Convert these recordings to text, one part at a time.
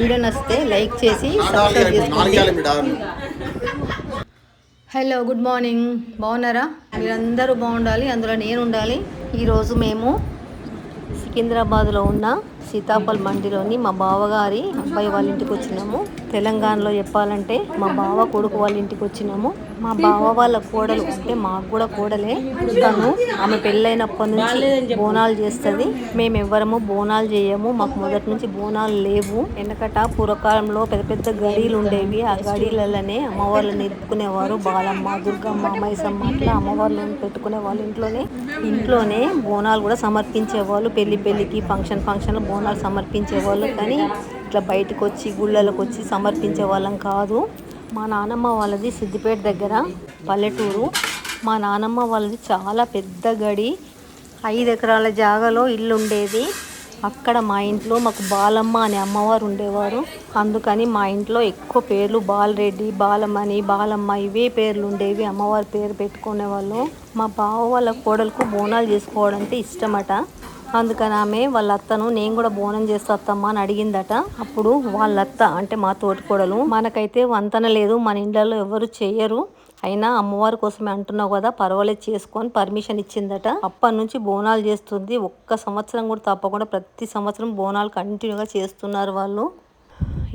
Video నచ్చితే like చేసి subscribe చేసుకోండి. హలో గుడ్ మార్నింగ్ బాగున్నారా? మీరందరూ బాగుండాలి అందులో నేను ఉండాలి. ఈరోజు మేము సికింద్రాబాద్లో ఉన్న సీతాపల్ మండిలోని మా బావగారి అబ్బాయి వాళ్ళ ఇంటికి వచ్చినాము. తెలంగాణలో చెప్పాలంటే మా బావ కొడుకు వాళ్ళ ఇంటికి వచ్చినాము. మా బావ వాళ్ళ కోడలు అంటే మాకు కూడా కోడలే. తను ఆమె పెళ్ళైనప్పటి నుంచి బోనాలు చేస్తుంది. మేము ఎవ్వరము బోనాలు చేయము. మాకు మొదటి నుంచి బోనాలు లేవు. వెనకట పూర్వకాలంలో పెద్ద పెద్ద గడీలు ఉండేవి. ఆ గడీలలోనే అమ్మవార్లను ఎత్తుకునేవారు. బాలమ్మ దుర్గమ్మ మైసమ్మ అట్లా అమ్మవార్లను పెట్టుకునే వాళ్ళ ఇంట్లోనే ఇంట్లోనే బోనాలు కూడా సమర్పించేవాళ్ళు పెళ్ళి పెళ్ళికి ఫంక్షన్ ఫంక్షన్ బోనాలు సమర్పించేవాళ్ళు. కానీ ఇట్లా బయటకు వచ్చి గుళ్ళలకు వచ్చి సమర్పించే వాళ్ళం కాదు. మా నానమ్మ వాళ్ళది సిద్దిపేట దగ్గర పల్లెటూరు. మా నానమ్మ వాళ్ళది చాలా పెద్ద గడి. ఐదు ఎకరాల జాగాలో ఇల్లు ఉండేది అక్కడ మా ఇంట్లో మాకు బాలమ్మ అనే అమ్మవారు ఉండేవారు. అందుకని మా ఇంట్లో ఎక్కువ పేర్లు బాలరెడ్డి బాలమణి బాలమ్మ ఇవే పేర్లు ఉండేవి. అమ్మవారి పేరు పెట్టుకునే వాళ్ళు. మా బావ వాళ్ళ కోడలకు బోనాలు చేసుకోవడం అంటే ఇష్టమట. అందుకని ఆమె వాళ్ళ అత్తను నేను కూడా బోనం చేస్తా అత్తమ్మ అని అడిగిందట. అప్పుడు వాళ్ళ అత్త అంటే మా తోటి కోడలు మనకైతే వంతన లేదు మన ఇండ్లలో ఎవరు చేయరు. అయినా అమ్మవారి కోసమే అంటున్నావు కదా పర్వాలేదు చేసుకొని పర్మిషన్ ఇచ్చిందట. అప్పటి నుంచి బోనాలు చేస్తుంది. ఒక్క సంవత్సరం కూడా తప్పకుండా ప్రతి సంవత్సరం బోనాలు కంటిన్యూగా చేస్తున్నారు వాళ్ళు.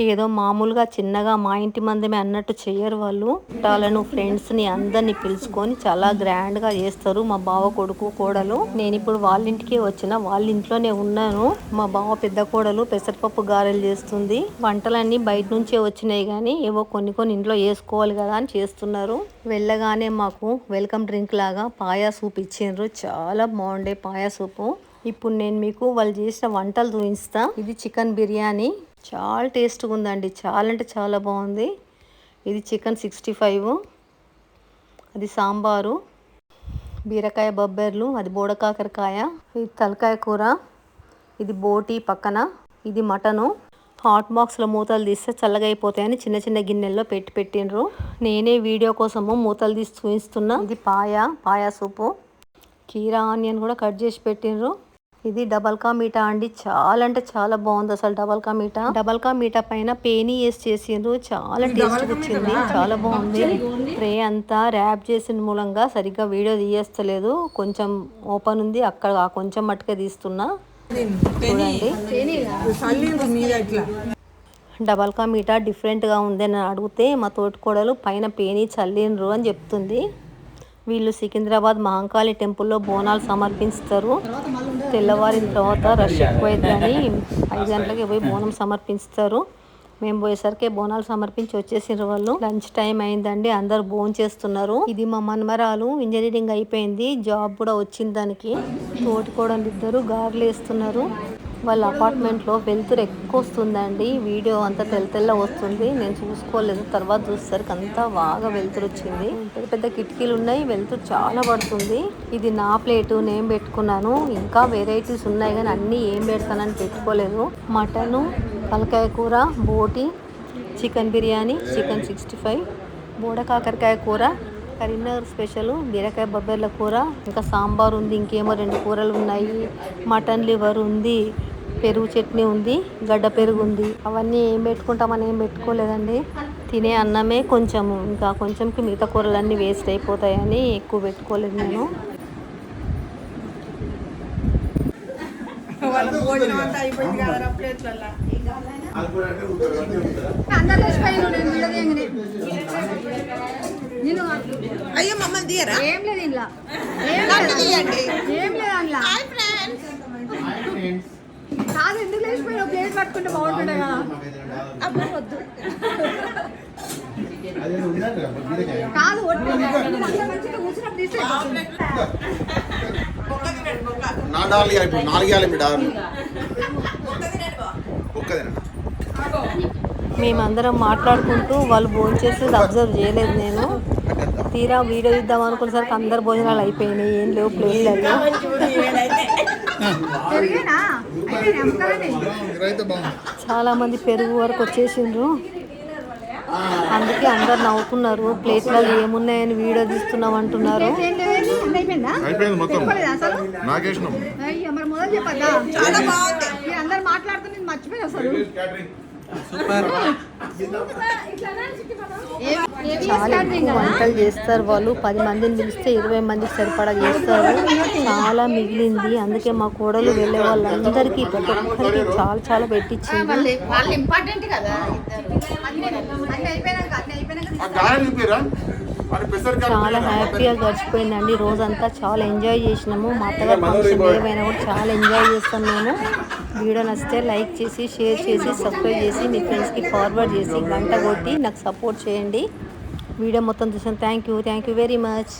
ఏదో మామూలుగా చిన్నగా మా ఇంటి మందమే అన్నట్టు చేయరు వాళ్ళు. చుట్టాలను ఫ్రెండ్స్ని అందరిని పిలుచుకొని చాలా గ్రాండ్గా చేస్తారు మా బావ కొడుకు కోడలు. నేను ఇప్పుడు వాళ్ళ ఇంటికి వచ్చిన వాళ్ళ ఇంట్లోనే ఉన్నాను. మా బావ పెద్ద కోడలు పెసరపప్పు గారెలు చేస్తుంది. వంటలన్నీ బయట నుంచే వచ్చినాయి కానీ ఏవో కొన్ని కొన్ని ఇంట్లో వేసుకోవాలి కదా అని చేస్తున్నారు. వెళ్ళగానే మాకు వెల్కమ్ డ్రింక్ లాగా పాయా సూప్ ఇచ్చిండ్రు. చాలా బాగుండే పాయా సూపు ఇప్పుడు నేను మీకు వాళ్ళు చేసిన వంటలు చూపిస్తా. ఇది చికెన్ బిర్యానీ. చాలా టేస్ట్గా ఉందండి. చాలా అంటే చాలా బాగుంది. ఇది చికెన్ సిక్స్టీ ఫైవ్. అది సాంబారు. బీరకాయ బొబ్బెర్లు. అది బోడకాకరకాయ ఇది తలకాయ కూర. ఇది బోటి పక్కన. ఇది మటను. హాట్ బాక్స్లో మూతలు తీస్తే చల్లగా అయిపోతాయని చిన్న చిన్న గిన్నెల్లో పెట్టి పెట్టిండ్రు. నేనే వీడియో కోసము మూతలు తీసి చూపిస్తున్నా. ఇది పాయ పాయా సూపు కీరా ఆనియన్ కూడా కట్ చేసి పెట్టిండ్రు. ఇది డబల్ కా మీఠా అండి. చాలా అంటే చాలా బాగుంది అసలు డబల్ కా మీఠా డబల్ కా మీఠా పైన పేనీ వేసి చేసిండ్రు. చాలా టేస్ట్ వచ్చింది. చాలా బాగుంది. ట్రే అంతా ర్యాప్ చేసిన మూలంగా సరిగ్గా వీడియో తీయేస్తలేదు. కొంచెం ఓపెన్ ఉంది. అక్కడ కొంచెం మట్టుకే తీస్తున్నా. చూడండి. డబల్ కా మీఠా డిఫరెంట్గా ఉంది అని అడిగితే మా తోటికోడలు పైన పేనీ చల్లిండ్రు అని చెప్తుంది. వీళ్ళు సికింద్రాబాద్ మహంకాళి టెంపుల్లో బోనాలు సమర్పిస్తారు. తెల్లవారిన తర్వాత రష్ ఎక్కువైందని ఐదు గంటలకి పోయి బోనం సమర్పిస్తారు. మేము పోయేసరికి బోనాలు సమర్పించి వచ్చేసిన వాళ్ళు. లంచ్ టైం అయిందండి అందరు బోన్ చేస్తున్నారు. ఇది మా మన్మరాలు ఇంజనీరింగ్ అయిపోయింది జాబ్ కూడా వచ్చింది దానికి. తోటికోడలు ఇద్దరు గారెలు వేస్తున్నారు. వాళ్ళ అపార్ట్మెంట్లో వెలుతురు ఎక్కువ వస్తుందండి. వీడియో అంతా తెల్ల తెల్ల వస్తుంది. నేను చూసుకోలేదు. తర్వాత చూసేసరికి అంతా బాగా వెలుతురు వచ్చింది. పెద్ద పెద్ద కిటికీలు ఉన్నాయి. వెలుతురు చాలా పడుతుంది. ఇది నా ప్లేటు నేను పెట్టుకున్నాను. ఇంకా వెరైటీస్ ఉన్నాయి కానీ అన్నీ ఏం పెడతానని పెట్టుకోలేదు. మటను పలకాయ కూర బోటి chicken biryani chicken sixty five బోడ కాకరకాయ కూర కరీంనగర్ స్పెషల్ బీరకాయ బొబ్బర్ల కూర ఇంకా సాంబార్ ఉంది ఇంకేమో రెండు కూరలు ఉన్నాయి మటన్ లివర్ ఉంది. పెరుగు చట్నీ ఉంది గడ్డ పెరుగు ఉంది. అవన్నీ ఏం పెట్టుకుంటామని ఏం పెట్టుకోలేదండి. తినే అన్నమే కొంచెం ఇంకా కొంచెంకి మిగతా కూరలన్నీ వేస్ట్ అయిపోతాయని ఎక్కువ పెట్టుకోలేదు నేను. అయ్యో మమ్మల్ని తీయరా? ఏం లేదు ఇంట్లో ఏం లేదు తీయండి. ఏం లేదు అందులో కాదు ఎందుకు లేచిపోయావు? ప్లేట్ పట్టుకుంటే బాగుంటుండే కదా. అబ్బా వద్దు. కాదు నా ఇప్పుడు మీ మేమందరం మాట్లాడుకుంటూ వాళ్ళు భోజనం చేసేది అబ్జర్వ్ చేయలేదు నేను. తీరా వీడియో ఇద్దాం అనుకునేసరికి అందరు భోజనాలు అయిపోయినాయి. ఏం లేవు ప్లేట్లలో చాలా మంది పెరుగు వరకు వచ్చేసిండ్రు. అందుకే అందరు నవ్వుతున్నారు ప్లేట్లలో ఏమున్నాయని వీడియో తీస్తున్నాం అంటున్నారు. మాట్లాడుతున్నది మర్చిపోయి అసలు చాలా ఎక్కువ వంటలు చేస్తారు వాళ్ళు. పది మందిని పిలిస్తే ఇరవై మందికి సరిపడా చేస్తారు. చాలా మిగిలింది. అందుకే మా కోడలు వెళ్ళే వాళ్ళందరికీ ప్రతి ఒక్కరికి చాలా చాలా పెట్టించింది. ఇంపార్టెంట్ కదా చాలా హ్యాపీగా గడిచిపోయిందండి. రోజంతా చాలా ఎంజాయ్ చేసినాము. మా అత్తగారు ఫంక్షన్ ఏమైనా కూడా చాలా ఎంజాయ్ చేస్తాం మేము. వీడియో నచ్చితే లైక్ చేసి షేర్ చేసి సబ్స్క్రైబ్ చేసి మీ ఫ్రెండ్స్కి ఫార్వర్డ్ చేసి గంట కొట్టి నాకు సపోర్ట్ చేయండి. వీడియో మొత్తం చూసాను thank you thank you very much